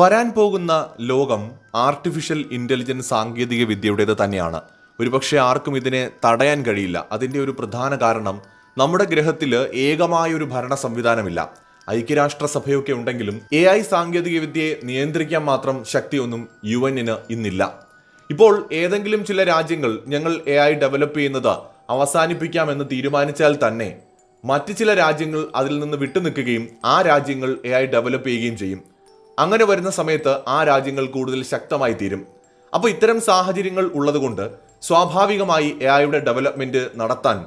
വരാൻ പോകുന്ന ലോകം ആർട്ടിഫിഷ്യൽ ഇന്റലിജൻസ് സാങ്കേതിക വിദ്യയുടേത് തന്നെയാണ്. ഒരുപക്ഷെ ആർക്കും ഇതിനെ തടയാൻ കഴിയില്ല. അതിന്റെ ഒരു പ്രധാന കാരണം നമ്മുടെ ഗ്രഹത്തിൽ ഏകമായ ഒരു ഭരണ സംവിധാനമില്ല. ഐക്യരാഷ്ട്രസഭയൊക്കെ ഉണ്ടെങ്കിലും എ ഐ സാങ്കേതിക വിദ്യയെ നിയന്ത്രിക്കാൻ മാത്രം ശക്തിയൊന്നും യു എന്നിന് ഇന്നില്ല. ഇപ്പോൾ ഏതെങ്കിലും ചില രാജ്യങ്ങൾ ഞങ്ങൾ എ ഐ ഡെവലപ്പ് ചെയ്യുന്നത് അവസാനിപ്പിക്കാമെന്ന് തീരുമാനിച്ചാൽ തന്നെ മറ്റ് ചില രാജ്യങ്ങൾ അതിൽ നിന്ന് വിട്ടുനിൽക്കുകയും ആ രാജ്യങ്ങൾ എ ഐ ഡെവലപ്പ് ചെയ്യുകയും ചെയ്യും. അങ്ങനെ വരുന്ന സമയത്ത് ആ രാജ്യങ്ങൾ കൂടുതൽ ശക്തമായി തീരും. അപ്പോൾ ഇത്തരം സാഹചര്യങ്ങൾ ഉള്ളതുകൊണ്ട് സ്വാഭാവികമായി എ ഐയുടെ ഡെവലപ്മെന്റ് നടത്താൻ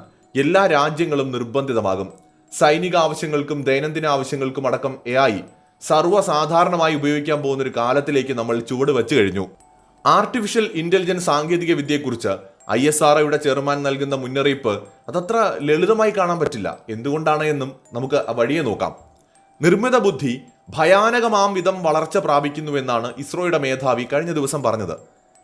എല്ലാ രാജ്യങ്ങളും നിർബന്ധിതമാകും. സൈനിക ആവശ്യങ്ങൾക്കും ദൈനംദിന ആവശ്യങ്ങൾക്കും അടക്കം എ ഐ സർവസാധാരണമായി ഉപയോഗിക്കാൻ പോകുന്ന ഒരു കാലത്തിലേക്ക് നമ്മൾ ചുവട് വെച്ചു കഴിഞ്ഞു. ആർട്ടിഫിഷ്യൽ ഇന്റലിജൻസ് സാങ്കേതിക വിദ്യയെക്കുറിച്ച് ഐ എസ് ആർ ഒയുടെ ചെയർമാൻ നൽകുന്ന മുന്നറിയിപ്പ് അതത്ര ലളിതമായി കാണാൻ പറ്റില്ല. എന്തുകൊണ്ടാണ് എന്നും നമുക്ക് വഴിയെ നോക്കാം. നിർമ്മിത ബുദ്ധി ഭയാനകമാം വിധം വളർച്ച പ്രാപിക്കുന്നുവെന്നാണ് ഇസ്രോയുടെ മേധാവി കഴിഞ്ഞ ദിവസം പറഞ്ഞത്.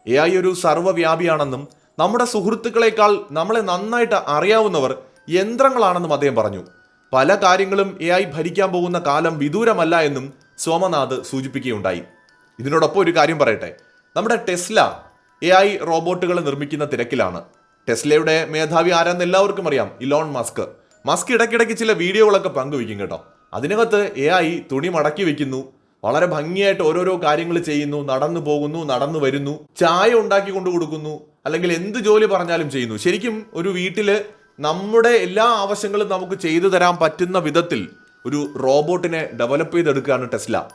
എ ഐ ഒരു സർവവ്യാപിയാണെന്നും നമ്മുടെ സുഹൃത്തുക്കളെക്കാൾ നമ്മളെ നന്നായിട്ട് അറിയാവുന്നവർ യന്ത്രങ്ങളാണെന്നും അദ്ദേഹം പറഞ്ഞു. പല കാര്യങ്ങളും എ ഐ ഭരിക്കാൻ പോകുന്ന കാലം വിദൂരമല്ല എന്നും സോമനാഥ് സൂചിപ്പിക്കുകയുണ്ടായി. ഇതിനോടൊപ്പം ഒരു കാര്യം പറയട്ടെ. നമ്മുടെ ടെസ്ല എ ഐ റോബോട്ടുകൾ നിർമ്മിക്കുന്ന തിരക്കിലാണ്. ടെസ്ലയുടെ മേധാവി ആരാന്ന് എല്ലാവർക്കും അറിയാം ഇലോൺ മസ്ക്. മസ്ക് ഇടയ്ക്കിടയ്ക്ക് ചില വീഡിയോകളൊക്കെ പങ്കുവയ്ക്കും കേട്ടോ. അതിനകത്ത് എ ഐ തുണി മടക്കി വെക്കുന്നു. വളരെ ഭംഗിയായിട്ട് ഓരോരോ കാര്യങ്ങൾ ചെയ്യുന്നു. നടന്നു പോകുന്നു നടന്നു വരുന്നു. ചായ ഉണ്ടാക്കി കൊണ്ടു കൊടുക്കുന്നു. അല്ലെങ്കിൽ എന്ത് ജോലി പറഞ്ഞാലും ചെയ്യുന്നു. ശരിക്കും ഒരു വീട്ടിൽ നമ്മുടെ എല്ലാ ആവശ്യങ്ങളും നമുക്ക് ചെയ്തു തരാൻ പറ്റുന്ന വിധത്തിൽ ഒരു റോബോട്ടിനെ ഡെവലപ്പ് ചെയ്തെടുക്കുകയാണ് ടെസ്ല.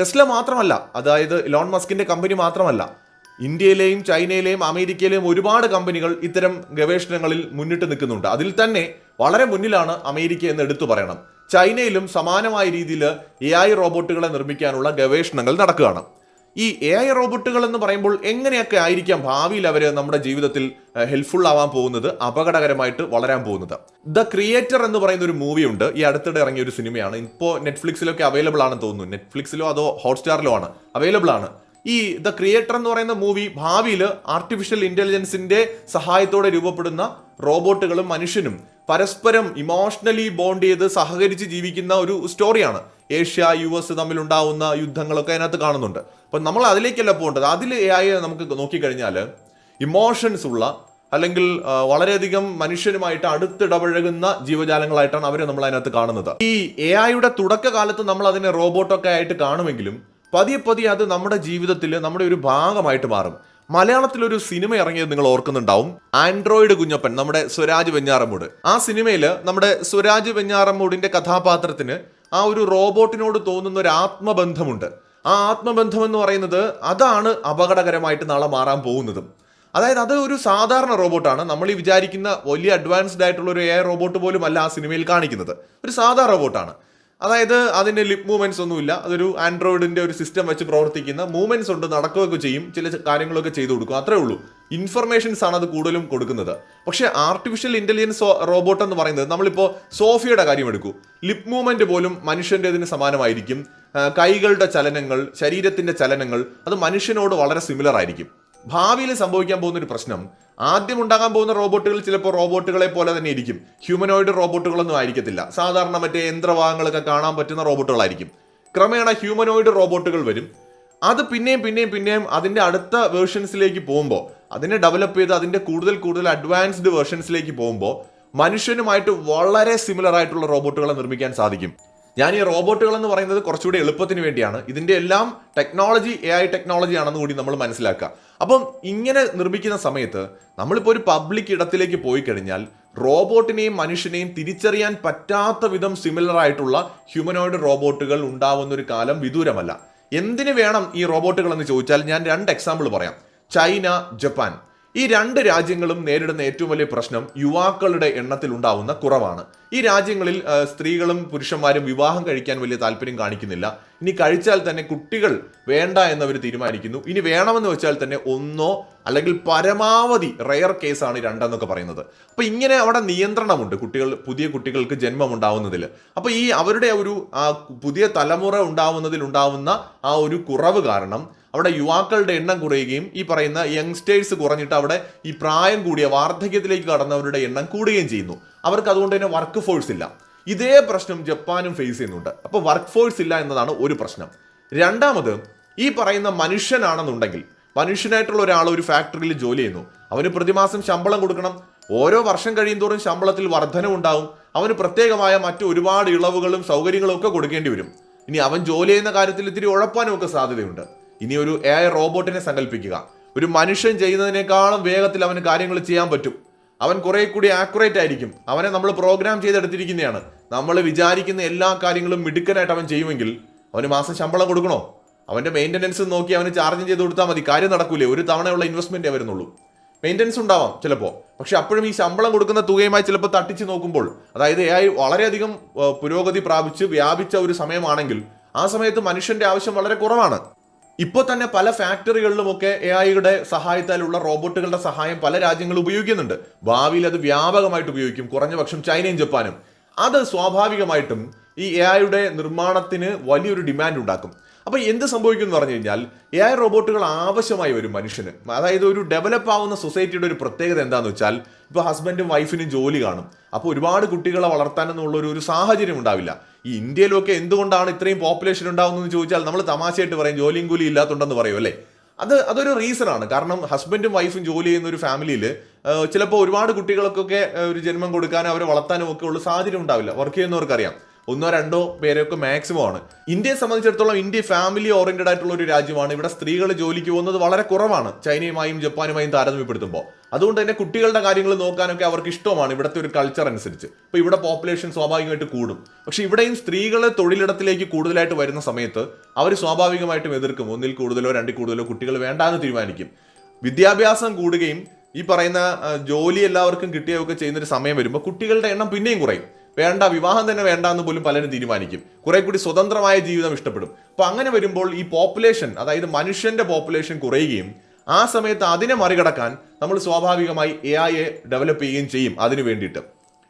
ടെസ്ല മാത്രമല്ല അതായത് ലോൺ മസ്കിന്റെ കമ്പനി മാത്രമല്ല ഇന്ത്യയിലെയും ചൈനയിലെയും അമേരിക്കയിലെയും ഒരുപാട് കമ്പനികൾ ഇത്തരം ഗവേഷണങ്ങളിൽ മുന്നിട്ട് നിൽക്കുന്നുണ്ട്. അതിൽ തന്നെ വളരെ മുന്നിലാണ് അമേരിക്ക എന്ന് എടുത്തു പറയണം. ചൈനയിലും സമാനമായ രീതിയിൽ എ ഐ റോബോട്ടുകളെ നിർമ്മിക്കാനുള്ള ഗവേഷണങ്ങൾ നടക്കുകയാണ്. ഈ എ ഐ റോബോട്ടുകൾ എന്ന് പറയുമ്പോൾ എങ്ങനെയൊക്കെ ആയിരിക്കാം ഭാവിയിൽ അവർ നമ്മുടെ ജീവിതത്തിൽ ഹെൽപ്ഫുൾ ആവാൻ പോകുന്നത് അപകടകരമായിട്ട് വളരാൻ പോകുന്നത്? ദ ക്രിയേറ്റർ എന്ന് പറയുന്ന ഒരു മൂവി ഉണ്ട്. ഈ അടുത്തിടെ ഇറങ്ങിയ ഒരു സിനിമയാണ്. ഇപ്പോൾ നെറ്റ്ഫ്ലിക്സിലൊക്കെ അവൈലബിൾ ആണെന്ന് തോന്നുന്നു. നെറ്റ്ഫ്ലിക്സിലോ അതോ ഹോട്ട്സ്റ്റാറിലോ ആണ്. അവൈലബിൾ ആണ്. ഈ ദ ക്രിയേറ്റർ എന്ന് പറയുന്ന മൂവി ഭാവിയിൽ ആർട്ടിഫിഷ്യൽ ഇന്റലിജൻസിന്റെ സഹായത്തോടെ രൂപപ്പെടുന്ന റോബോട്ടുകളും മനുഷ്യനും പരസ്പരം ഇമോഷണലി ബോണ്ട് ചെയ്ത് സഹകരിച്ച് ജീവിക്കുന്ന ഒരു സ്റ്റോറിയാണ് ഏഷ്യ യു എസ് തമ്മിലുണ്ടാവുന്ന യുദ്ധങ്ങളൊക്കെ അതിനകത്ത് കാണുന്നുണ്ട്. അപ്പം നമ്മൾ അതിലേക്കല്ല പോകേണ്ടത്. അതിൽ ആയി നമുക്ക് നോക്കിക്കഴിഞ്ഞാൽ ഇമോഷൻസ് ഉള്ള അല്ലെങ്കിൽ വളരെയധികം മനുഷ്യരുമായിട്ട് അടുത്തിടപഴകുന്ന ജീവജാലങ്ങളായിട്ടാണ് അവരെ നമ്മൾ അതിനകത്ത് കാണുന്നത്. ഈ എ ഐയുടെ തുടക്കകാലത്ത് നമ്മൾ അതിനെ റോബോട്ടൊക്കെ ആയിട്ട് കാണുമെങ്കിലും പതിയെ പതിയെ അത് നമ്മുടെ ജീവിതത്തിൽ നമ്മുടെ ഒരു ഭാഗമായിട്ട് മാറും. മലയാളത്തിലൊരു സിനിമ ഇറങ്ങിയത് നിങ്ങൾ ഓർക്കുന്നുണ്ടാവും. ആൻഡ്രോയിഡ് കുഞ്ഞപ്പൻ നമ്മുടെ സ്വരാജ് വെഞ്ഞാറമ്മൂട്. ആ സിനിമയിൽ നമ്മുടെ സ്വരാജ് വെഞ്ഞാറമ്മൂടിന്റെ കഥാപാത്രത്തിന് ആ ഒരു റോബോട്ടിനോട് തോന്നുന്ന ഒരു ആത്മബന്ധമുണ്ട്. ആ ആത്മബന്ധം എന്ന് പറയുന്നത് അതാണ് അപകടകരമായിട്ട് നാളെ മാറാൻ പോകുന്നതും. അതായത് അത് ഒരു സാധാരണ റോബോട്ടാണ്. നമ്മൾ ഈ വിചാരിക്കുന്ന വലിയ അഡ്വാൻസ്ഡ് ആയിട്ടുള്ള ഒരു എ റോബോട്ട് പോലും അല്ല ആ സിനിമയിൽ കാണിക്കുന്നത്. ഒരു സാധാ റോബോട്ടാണ്. അതായത് അതിന്റെ ലിപ് മൂവ്മെന്റ്സ് ഒന്നുമില്ല. അതൊരു ആൻഡ്രോയിഡിന്റെ ഒരു സിസ്റ്റം വെച്ച് പ്രവർത്തിക്കുന്ന മൂവ്മെന്റ്സ് ഉണ്ട് നടക്കുകയൊക്കെ ചെയ്യും ചില കാര്യങ്ങളൊക്കെ ചെയ്തു കൊടുക്കും. അത്രേ ഉള്ളൂ. ഇൻഫർമേഷൻസ് ആണ് അത് കൂടുതലും കൊടുക്കുന്നത്. പക്ഷേ ആർട്ടിഫിഷ്യൽ ഇന്റലിജൻസ് റോബോട്ട് എന്ന് പറയുന്നത് നമ്മളിപ്പോൾ സോഫിയയുടെ കാര്യം എടുക്കൂ. ലിപ് മൂവ്മെന്റ് പോലും മനുഷ്യന്റെതിന് സമാനമായിരിക്കും. കൈകളുടെ ചലനങ്ങൾ ശരീരത്തിന്റെ ചലനങ്ങൾ അത് മനുഷ്യനോട് വളരെ സിമിലർ ആയിരിക്കും. ഭാവിയിൽ സംഭവിക്കാൻ പോകുന്ന ഒരു പ്രശ്നം ആദ്യം ഉണ്ടാകാൻ പോകുന്ന റോബോട്ടുകൾ ചിലപ്പോൾ റോബോട്ടുകളെ പോലെ തന്നെ ഇരിക്കും. ഹ്യൂമനോയിഡ് റോബോട്ടുകളൊന്നും ആയിരിക്കത്തില്ല. സാധാരണ മറ്റേ യന്ത്രഭാഗങ്ങളൊക്കെ കാണാൻ പറ്റുന്ന റോബോട്ടുകളായിരിക്കും. ക്രമേണ ഹ്യൂമനോയിഡ് റോബോട്ടുകൾ വരും. അത് പിന്നെയും പിന്നെയും പിന്നെയും അതിന്റെ അടുത്ത വേർഷൻസിലേക്ക് പോകുമ്പോൾ അതിനെ ഡെവലപ്പ് ചെയ്ത് അതിന്റെ കൂടുതൽ കൂടുതൽ അഡ്വാൻസ്ഡ് വേർഷൻസിലേക്ക് പോകുമ്പോൾ മനുഷ്യനുമായിട്ട് വളരെ സിമിലർ ആയിട്ടുള്ള റോബോട്ടുകളെ നിർമ്മിക്കാൻ സാധിക്കും. ഞാൻ ഈ റോബോട്ടുകൾ എന്ന് പറയുന്നത് കുറച്ചുകൂടി എളുപ്പത്തിന് വേണ്ടിയാണ്. ഇതിന്റെ എല്ലാം ടെക്നോളജി എ ഐ ടെക്നോളജി ആണെന്ന് കൂടി നമ്മൾ മനസ്സിലാക്കുക. അപ്പം ഇങ്ങനെ നിർമ്മിക്കുന്ന സമയത്ത് നമ്മളിപ്പോൾ ഒരു പബ്ലിക് ഇടത്തിലേക്ക് പോയി കഴിഞ്ഞാൽ റോബോട്ടിനെയും മനുഷ്യനെയും തിരിച്ചറിയാൻ പറ്റാത്ത വിധം സിമിലർ ആയിട്ടുള്ള ഹ്യൂമനോയിഡ് റോബോട്ടുകൾ ഉണ്ടാവുന്ന ഒരു കാലം വിദൂരമല്ല. എന്തിനു വേണം ഈ റോബോട്ടുകൾ എന്ന് ചോദിച്ചാൽ ഞാൻ രണ്ട് എക്സാമ്പിൾ പറയാം. China Japan. ഈ രണ്ട് രാജ്യങ്ങളും നേരിടുന്ന ഏറ്റവും വലിയ പ്രശ്നം യുവാക്കളുടെ എണ്ണത്തിൽ ഉണ്ടാവുന്ന കുറവാണ്. ഈ രാജ്യങ്ങളിൽ സ്ത്രീകളും പുരുഷന്മാരും വിവാഹം കഴിക്കാൻ വലിയ താല്പര്യം കാണിക്കുന്നില്ല. ഇനി കഴിച്ചാൽ തന്നെ കുട്ടികൾ വേണ്ട എന്നവർ തീരുമാനിക്കുന്നു. ഇനി വേണമെന്ന് വെച്ചാൽ തന്നെ ഒന്നോ അല്ലെങ്കിൽ പരമാവധി റെയർ കേസാണ് രണ്ടെന്നൊക്കെ പറയുന്നത്. അപ്പൊ ഇങ്ങനെ അവിടെ നിയന്ത്രണമുണ്ട് കുട്ടികൾ പുതിയ കുട്ടികൾക്ക് ജന്മം ഉണ്ടാവുന്നതിൽ അപ്പൊ ഈ അവരുടെ ഒരു പുതിയ തലമുറ ഉണ്ടാവുന്നതിൽ ഉണ്ടാവുന്ന ആ ഒരു കുറവ് കാരണം അവിടെ യുവാക്കളുടെ എണ്ണം കുറയുകയും ഈ പറയുന്ന യങ്സ്റ്റേഴ്സ് കുറഞ്ഞിട്ട് അവിടെ ഈ പ്രായം കൂടിയ വാർദ്ധക്യത്തിലേക്ക് കടന്നവരുടെ എണ്ണം കൂടുകയും ചെയ്യുന്നു. അവർക്ക് അതുകൊണ്ട് തന്നെ വർക്ക് ഫോഴ്സ് ഇല്ല. ഇതേ പ്രശ്നം ജപ്പാനും ഫേസ് ചെയ്യുന്നുണ്ട്. അപ്പോൾ വർക്ക് ഫോഴ്സ് ഇല്ല എന്നതാണ് ഒരു പ്രശ്നം. രണ്ടാമത് ഈ പറയുന്ന മനുഷ്യനാണെന്നുണ്ടെങ്കിൽ മനുഷ്യനായിട്ടുള്ള ഒരാൾ ഒരു ഫാക്ടറിയിൽ ജോലി ചെയ്യുന്നു. അവന് പ്രതിമാസം ശമ്പളം കൊടുക്കണം. ഓരോ വർഷം കഴിയുന്തോറും ശമ്പളത്തിൽ വർധനവുണ്ടാവും അവന് പ്രത്യേകമായ മറ്റു ഒരുപാട് ഇളവുകളും സൗകര്യങ്ങളും ഒക്കെ കൊടുക്കേണ്ടി വരും. ഇനി അവൻ ജോലി ചെയ്യുന്ന കാര്യത്തിൽ ഇത്തിരി ഉഴപ്പാനും ഒക്കെ സാധ്യതയുണ്ട്. ഇനി ഒരു എ ഐ റോബോട്ടിനെ സങ്കല്പിക്കുക. ഒരു മനുഷ്യൻ ചെയ്യുന്നതിനേക്കാളും വേഗത്തിൽ അവന് കാര്യങ്ങൾ ചെയ്യാൻ പറ്റും. അവൻ കുറെ കൂടി ആക്യുറേറ്റ് ആയിരിക്കും. അവനെ നമ്മൾ പ്രോഗ്രാം ചെയ്തെടുത്തിരിക്കുന്നതാണ്. നമ്മൾ വിചാരിക്കുന്ന എല്ലാ കാര്യങ്ങളും മിടുക്കനായിട്ട് അവൻ ചെയ്യുമെങ്കിൽ അവന് മാസം ശമ്പളം കൊടുക്കണോ? അവന്റെ മെയിന്റനൻസ് നോക്കി അവന് ചാർജ് ചെയ്ത് കൊടുത്താൽ മതി. കാര്യം നടക്കൂലേ. ഒരു തവണയുള്ള ഇൻവെസ്റ്റ്മെന്റേ വരുന്നുള്ളൂ. മെയിന്റനൻസ് ഉണ്ടാവാം ചിലപ്പോൾ പക്ഷെ അപ്പോഴും ഈ ശമ്പളം കൊടുക്കുന്ന തുകയുമായി ചിലപ്പോൾ തട്ടിച്ച് നോക്കുമ്പോൾ അതായത് എ ഐ വളരെയധികം പുരോഗതി പ്രാപിച്ച് വ്യാപിച്ച ഒരു സമയമാണെങ്കിൽ ആ സമയത്ത് മനുഷ്യന്റെ ആവശ്യം വളരെ കുറവാണ്. ഇപ്പോൾ തന്നെ പല ഫാക്ടറികളിലുമൊക്കെ എ ഐയുടെ സഹായത്താലുള്ള റോബോട്ടുകളുടെ സഹായം പല രാജ്യങ്ങളും ഉപയോഗിക്കുന്നുണ്ട്. ഭാവിയിൽ അത് വ്യാപകമായിട്ട് ഉപയോഗിക്കും. കുറഞ്ഞ പക്ഷം ചൈനയും ജപ്പാനും. അത് സ്വാഭാവികമായിട്ടും ഈ എ ഐയുടെ നിർമ്മാണത്തിന് വലിയൊരു ഡിമാൻഡ് ഉണ്ടാക്കും. അപ്പൊ എന്ത് സംഭവിക്കും എന്ന് പറഞ്ഞു കഴിഞ്ഞാൽ എ ഐ റോബോട്ടുകൾ ആവശ്യമായി വരും മനുഷ്യന്. അതായത് ഒരു ഡെവലപ്പ് ആവുന്ന സൊസൈറ്റിയുടെ ഒരു പ്രത്യേകത എന്താന്ന് വെച്ചാൽ ഇപ്പൊ ഹസ്ബൻഡും വൈഫിനും ജോലി കാണും. അപ്പോൾ ഒരുപാട് കുട്ടികളെ വളർത്താനെന്നുള്ള ഒരു ഒരു സാഹചര്യം ഉണ്ടാവില്ല. ഈ ഇന്ത്യയിലൊക്കെ എന്തുകൊണ്ടാണ് ഇത്രയും പോപ്പുലേഷൻ ഉണ്ടാവുന്നതെന്ന് ചോദിച്ചാൽ നമ്മൾ തമാശയായിട്ട് പറയും ജോലിയും കൂലി ഇല്ലാത്തുണ്ടെന്ന് പറയും അല്ലേ? അത് അതൊരു റീസണാണ് കാരണം ഹസ്ബൻഡും വൈഫും ജോലി ചെയ്യുന്ന ഒരു ഫാമിലിയിൽ ചിലപ്പോൾ ഒരുപാട് കുട്ടികൾക്കൊക്കെ ഒരു ജന്മം കൊടുക്കാനും അവരെ വളർത്താനും ഒക്കെ ഉള്ള സാഹചര്യം ഉണ്ടാവില്ല. വർക്ക് ചെയ്യുന്നവർക്കറിയാം. ഒന്നോ രണ്ടോ പേരൊക്കെ മാക്സിമം ആണ്. ഇന്ത്യയെ സംബന്ധിച്ചിടത്തോളം ഇന്ത്യ ഫാമിലി ഓറിയന്റഡ് ആയിട്ടുള്ള ഒരു രാജ്യമാണ്. ഇവിടെ സ്ത്രീകൾ ജോലിക്ക് പോകുന്നത് വളരെ കുറവാണ്. ചൈനയുമായും ജപ്പാനുമായും താരതമ്യപ്പെടുത്തുമ്പോൾ. അതുകൊണ്ട് തന്നെ കുട്ടികളുടെ കാര്യങ്ങൾ നോക്കാനൊക്കെ അവർക്ക് ഇഷ്ടമാണ് ഇവിടുത്തെ ഒരു കൾച്ചർ അനുസരിച്ച്. ഇപ്പൊ ഇവിടെ പോപ്പുലേഷൻ സ്വാഭാവികമായിട്ട് കൂടും. പക്ഷെ ഇവിടെയും സ്ത്രീകൾ തൊഴിലിടത്തിലേക്ക് കൂടുതലായിട്ട് വരുന്ന സമയത്ത് അവർ സ്വാഭാവികമായിട്ടും എതിർക്കും. ഒന്നിൽ കൂടുതലോ രണ്ടിൽ കൂടുതലോ കുട്ടികൾ വേണ്ടാന്ന് തീരുമാനിക്കും. വിദ്യാഭ്യാസം കൂടുകയും ഈ പറയുന്ന ജോലി എല്ലാവർക്കും കിട്ടുകയൊക്കെ ചെയ്യുന്നൊരു സമയം വരുമ്പോൾ കുട്ടികളുടെ എണ്ണം പിന്നെയും കുറയും. വേണ്ട വിവാഹം തന്നെ വേണ്ട എന്ന് പോലും പലരും തീരുമാനിക്കും. കുറെ കൂടി സ്വതന്ത്രമായ ജീവിതം ഇഷ്ടപ്പെടും. അപ്പൊ അങ്ങനെ വരുമ്പോൾ ഈ പോപ്പുലേഷൻ അതായത് മനുഷ്യന്റെ പോപ്പുലേഷൻ കുറയുകയും ആ സമയത്ത് അതിനെ മറികടക്കാൻ നമ്മൾ സ്വാഭാവികമായി എ ഐയെ ഡെവലപ്പ് ചെയ്യുകയും ചെയ്യും അതിനു വേണ്ടിയിട്ട്.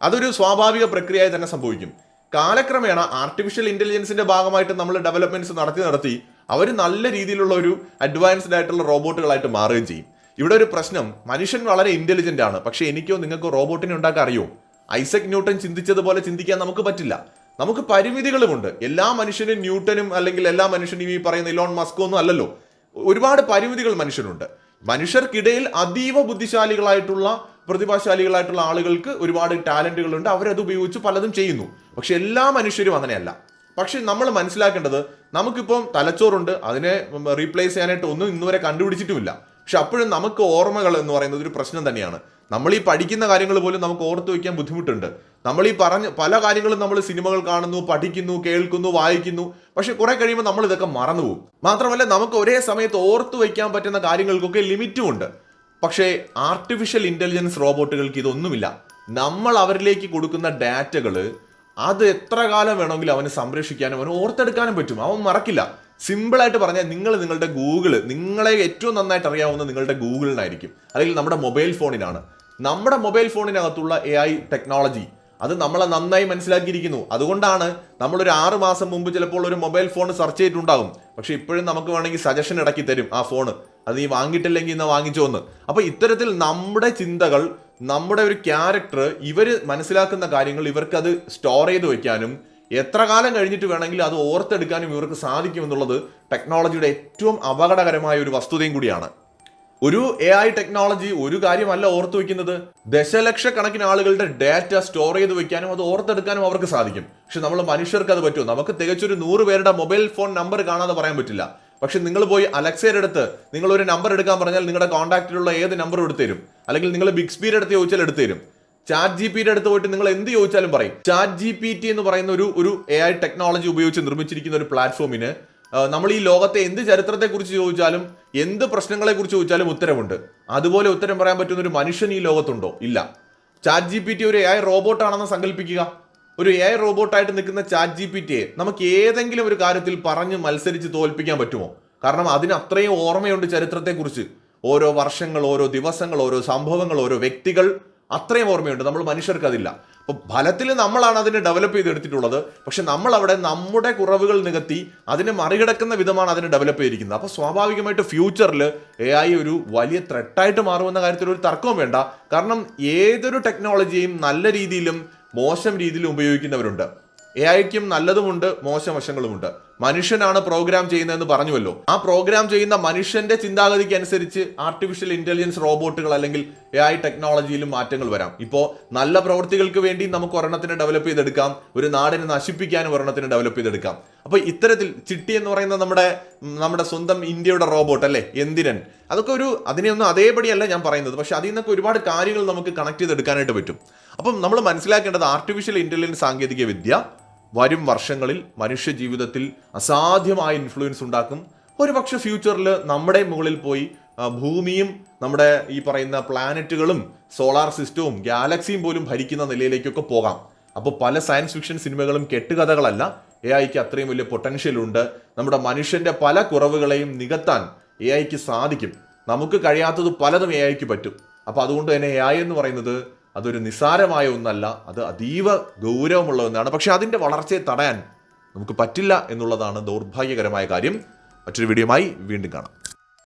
അതൊരു സ്വാഭാവിക പ്രക്രിയയായി തന്നെ സംഭവിക്കും. കാലക്രമേണ ആർട്ടിഫിഷ്യൽ ഇന്റലിജൻസിന്റെ ഭാഗമായിട്ട് നമ്മൾ ഡെവലപ്മെന്റ്സ് നടത്തി നടത്തി അവർ നല്ല രീതിയിലുള്ള ഒരു അഡ്വാൻസ്ഡ് ആയിട്ടുള്ള റോബോട്ടുകളായിട്ട് മാറുകയും ചെയ്യും. ഇവിടെ ഒരു പ്രശ്നം മനുഷ്യൻ വളരെ ഇന്റലിജന്റ് ആണ്. പക്ഷെ എനിക്കോ നിങ്ങൾക്കോ റോബോട്ടിനെ ഉണ്ടാക്കാൻ അറിയോ? ഐസക് ന്യൂട്ടൺ ചിന്തിച്ചതുപോലെ ചിന്തിക്കാൻ നമുക്ക് പറ്റില്ല. നമുക്ക് പരിമിതികളുമുണ്ട്. എല്ലാ മനുഷ്യനും ന്യൂട്ടനും അല്ലെങ്കിൽ എല്ലാ മനുഷ്യനും ഈ പറയുന്ന ഇലോൺ മസ്കോ ഒന്നും അല്ലല്ലോ. ഒരുപാട് പരിമിതികൾ മനുഷ്യനുണ്ട്. മനുഷ്യർക്കിടയിൽ അതീവ ബുദ്ധിശാലികളായിട്ടുള്ള പ്രതിഭാശാലികളായിട്ടുള്ള ആളുകൾക്ക് ഒരുപാട് ടാലന്റുകളുണ്ട്. അവരത് ഉപയോഗിച്ച് പലതും ചെയ്യുന്നു. പക്ഷെ എല്ലാ മനുഷ്യരും അങ്ങനെയല്ല. പക്ഷെ നമ്മൾ മനസ്സിലാക്കേണ്ടത് നമുക്കിപ്പം തലച്ചോറുണ്ട്. അതിനെ റീപ്ലേസ് ചെയ്യാനായിട്ട് ഒന്നും ഇന്നുവരെ കണ്ടുപിടിച്ചിട്ടുമില്ല. പക്ഷെ അപ്പോഴും നമുക്ക് ഓർമ്മകൾ എന്ന് പറയുന്നത് ഒരു പ്രശ്നം തന്നെയാണ്. നമ്മൾ ഈ പഠിക്കുന്ന കാര്യങ്ങൾ പോലും നമുക്ക് ഓർത്തു വയ്ക്കാൻ ബുദ്ധിമുട്ടുണ്ട്. നമ്മൾ ഈ പറഞ്ഞ പല കാര്യങ്ങളും നമ്മൾ സിനിമകൾ കാണുന്നു പഠിക്കുന്നു കേൾക്കുന്നു വായിക്കുന്നു. പക്ഷെ കുറെ കഴിയുമ്പോൾ നമ്മൾ ഇതൊക്കെ മറന്നുപോകും മാത്രമല്ല നമുക്ക് ഒരേ സമയത്ത് ഓർത്തു വയ്ക്കാൻ പറ്റുന്ന കാര്യങ്ങൾക്കൊക്കെ ലിമിറ്റും ഉണ്ട്. പക്ഷേ ആർട്ടിഫിഷ്യൽ ഇന്റലിജൻസ് റോബോട്ടുകൾക്ക് ഇതൊന്നുമില്ല. നമ്മൾ അവരിലേക്ക് കൊടുക്കുന്ന ഡാറ്റകൾ അത് എത്ര കാലം വേണമെങ്കിലും അവന് സംരക്ഷിക്കാനും അവന് ഓർത്തെടുക്കാനും പറ്റും. അവൻ മറക്കില്ല. സിമ്പിളായിട്ട് പറഞ്ഞാൽ നിങ്ങൾ നിങ്ങളുടെ ഗൂഗിൾ നിങ്ങളെ ഏറ്റവും നന്നായിട്ട് അറിയാവുന്ന നിങ്ങളുടെ ഗൂഗിളിനായിരിക്കും. അല്ലെങ്കിൽ നമ്മുടെ മൊബൈൽ ഫോണിനാണ്. നമ്മുടെ മൊബൈൽ ഫോണിനകത്തുള്ള എ ഐ ടെക്നോളജി അത് നമ്മളെ നന്നായി മനസ്സിലാക്കിയിരിക്കുന്നു. അതുകൊണ്ടാണ് നമ്മളൊരു ആറ് മാസം മുമ്പ് ചിലപ്പോൾ ഒരു മൊബൈൽ ഫോൺ സെർച്ച് ചെയ്തിട്ടുണ്ടാകും പക്ഷേ ഇപ്പോഴും നമുക്ക് വേണമെങ്കിൽ സജഷൻ ഇടക്കി തരും ആ ഫോൺ അത് നീ വാങ്ങിയിട്ടില്ലെങ്കിൽ ഇന്ന് വാങ്ങിച്ചോ എന്ന്. അപ്പൊ ഇത്തരത്തിൽ നമ്മുടെ ചിന്തകൾ നമ്മുടെ ഒരു ക്യാരക്ടർ ഇവർ മനസ്സിലാക്കുന്ന കാര്യങ്ങൾ ഇവർക്ക് അത് സ്റ്റോർ ചെയ്ത് വെക്കാനും എത്ര കാലം കഴിഞ്ഞിട്ട് വേണമെങ്കിലും അത് ഓർത്തെടുക്കാനും ഇവർക്ക് സാധിക്കുമെന്നുള്ളത് ടെക്നോളജിയുടെ ഏറ്റവും അപകടകരമായ ഒരു വസ്തുതയും കൂടിയാണ്. ഒരു എ ഐ ടെക്നോളജി ഒരു കാര്യമല്ല ഓർത്തു വെക്കുന്നത്. ദശലക്ഷക്കണക്കിന് ആളുകളുടെ ഡാറ്റ സ്റ്റോർ ചെയ്ത് വെക്കാനും അത് ഓർത്തെടുക്കാനും അവർക്ക് സാധിക്കും. പക്ഷെ നമ്മൾ മനുഷ്യർക്ക് അത് പറ്റുമോ നമുക്ക് തികച്ചൊരു നൂറ് പേരുടെ മൊബൈൽ ഫോൺ നമ്പർ കാണാതെ പറയാൻ പറ്റില്ല. പക്ഷെ നിങ്ങൾ പോയി അലക്സയുടെ അടുത്ത് നിങ്ങൾ ഒരു നമ്പർ എടുക്കാൻ പറഞ്ഞാൽ നിങ്ങളുടെ കോൺടാക്റ്റിലുള്ള ഏത് നമ്പർ എടുത്തു തരും? അല്ലെങ്കിൽ നിങ്ങൾ ബിഗ് സ്പീഡ് അടുത്ത് ചോദിച്ചാൽ എടുത്തു തരും. ചാറ്റ് ജി പിയുടെ അടുത്ത് പോയിട്ട് നിങ്ങൾ എന്ത് ചോദിച്ചാലും പറയും. ചാറ്റ് ജി പി ടി എന്ന് പറയുന്ന ഒരു ഒരു എ ഐ ടെക്നോളജി ഉപയോഗിച്ച് നിർമ്മിച്ചിരിക്കുന്ന ഒരു പ്ലാറ്റ്ഫോമിന് നമ്മൾ ഈ ലോകത്തെ എന്ത് ചരിത്രത്തെ കുറിച്ച് ചോദിച്ചാലും എന്ത് പ്രശ്നങ്ങളെ കുറിച്ച് ചോദിച്ചാലും ഉത്തരവുണ്ട്. അതുപോലെ ഉത്തരം പറയാൻ പറ്റുന്ന ഒരു മനുഷ്യൻ ഈ ലോകത്തുണ്ടോ? ഇല്ല. ചാറ്റ് ജി പി ടി ഒരു എ ഐ റോബോട്ടാണെന്ന് സങ്കല്പിക്കുക. ഒരു എ ഐ റോബോട്ടായിട്ട് നിൽക്കുന്ന ചാറ്റ് ജി പി ടിയെ നമുക്ക് ഏതെങ്കിലും ഒരു കാര്യത്തിൽ പറഞ്ഞ് മത്സരിച്ച് തോൽപ്പിക്കാൻ പറ്റുമോ? കാരണം അതിന് അത്രയും ഓർമ്മയുണ്ട് ചരിത്രത്തെക്കുറിച്ച്. ഓരോ വർഷങ്ങൾ ഓരോ ദിവസങ്ങൾ ഓരോ സംഭവങ്ങൾ ഓരോ വ്യക്തികൾ അത്രയും ഓർമ്മയുണ്ട്. നമ്മൾ മനുഷ്യർക്ക് അതില്ല. അപ്പൊ ഫലത്തിൽ നമ്മളാണ് അതിനെ ഡെവലപ്പ് ചെയ്തെടുത്തിട്ടുള്ളത്. പക്ഷെ നമ്മൾ അവിടെ നമ്മുടെ കുറവുകൾ നികത്തി അതിനെ മറികടക്കുന്ന വിധമാണ് അതിനെ ഡെവലപ്പ് ചെയ്തിരിക്കുന്നത്. അപ്പോൾ സ്വാഭാവികമായിട്ട് ഫ്യൂച്ചറിൽ എ ഐ ഒരു വലിയ ത്രെട്ടായിട്ട് മാറുമെന്ന കാര്യത്തിൽ ഒരു തർക്കവും വേണ്ട. കാരണം ഏതൊരു ടെക്നോളജിയും നല്ല രീതിയിലും മോശം രീതിയിലും ഉപയോഗിക്കുന്നവരുണ്ട്. എ ഐക്കും നല്ലതുമുണ്ട് മോശം വശങ്ങളുമുണ്ട്. മനുഷ്യനാണ് പ്രോഗ്രാം ചെയ്യുന്നതെന്ന് പറഞ്ഞുവല്ലോ. ആ പ്രോഗ്രാം ചെയ്യുന്ന മനുഷ്യന്റെ ചിന്താഗതിക്ക് അനുസരിച്ച് ആർട്ടിഫിഷ്യൽ ഇന്റലിജൻസ് റോബോട്ടുകൾ അല്ലെങ്കിൽ എ ഐ ടെക്നോളജിയിലും മാറ്റങ്ങൾ വരാം. ഇപ്പോൾ നല്ല പ്രവൃത്തികൾക്ക് വേണ്ടി നമുക്ക് ഒരെണ്ണത്തിന് ഡെവലപ്പ് ചെയ്തെടുക്കാം. ഒരു നാടിനെ നശിപ്പിക്കാനും ഒരെണ്ണത്തിന് ഡെവലപ്പ് ചെയ്തെടുക്കാം. അപ്പോൾ ഇത്തരത്തിൽ ചിട്ടി എന്ന് പറയുന്ന നമ്മുടെ നമ്മുടെ സ്വന്തം ഇന്ത്യയുടെ റോബോട്ട് അല്ലേ? എന്തിരൻ അതൊക്കെ ഒരു അതിനെയൊന്നും അതേപടിയല്ല ഞാൻ പറയുന്നത്. പക്ഷെ അതിൽ നിന്നൊക്കെ ഒരുപാട് കാര്യങ്ങൾ നമുക്ക് കണക്ട് ചെയ്തെടുക്കാനായിട്ട് പറ്റും. അപ്പം നമ്മൾ മനസ്സിലാക്കേണ്ടത് ആർട്ടിഫിഷ്യൽ ഇന്റലിജൻസ് സാങ്കേതിക വിദ്യ വരും വർഷങ്ങളിൽ മനുഷ്യ ജീവിതത്തിൽ അസാധ്യമായ ഇൻഫ്ലുവൻസ് ഉണ്ടാക്കും. ഒരുപക്ഷെ ഫ്യൂച്ചറിൽ നമ്മുടെ മുകളിൽ പോയി ഭൂമിയും നമ്മുടെ ഈ പറയുന്ന പ്ലാനറ്റുകളും സോളാർ സിസ്റ്റവും ഗാലക്സിയും പോലും ഭരിക്കുന്ന നിലയിലേക്കൊക്കെ പോകാം. അപ്പോൾ പല സയൻസ് ഫിക്ഷൻ സിനിമകളും കെട്ടുകഥകളല്ല. എ ഐക്ക് അത്രയും വലിയ പൊട്ടൻഷ്യൽ ഉണ്ട്. നമ്മുടെ മനുഷ്യന്റെ പല കുറവുകളെയും നികത്താൻ എ ഐക്ക് സാധിക്കും. നമുക്ക് കഴിയാത്തത് പലതും എ ഐക്ക് പറ്റും. അപ്പോൾ അതുകൊണ്ട് തന്നെ എ ഐ എന്ന് പറയുന്നത് അതൊരു നിസ്സാരമായ ഒന്നല്ല അത് അതീവ ഗൗരവമുള്ള ഒന്നാണ്. പക്ഷെ അതിന്റെ വളർച്ചയെ തടയാൻ നമുക്ക് പറ്റില്ല എന്നുള്ളതാണ് ദൗർഭാഗ്യകരമായ കാര്യം. മറ്റൊരു വീഡിയോയുമായി വീണ്ടും കാണാം.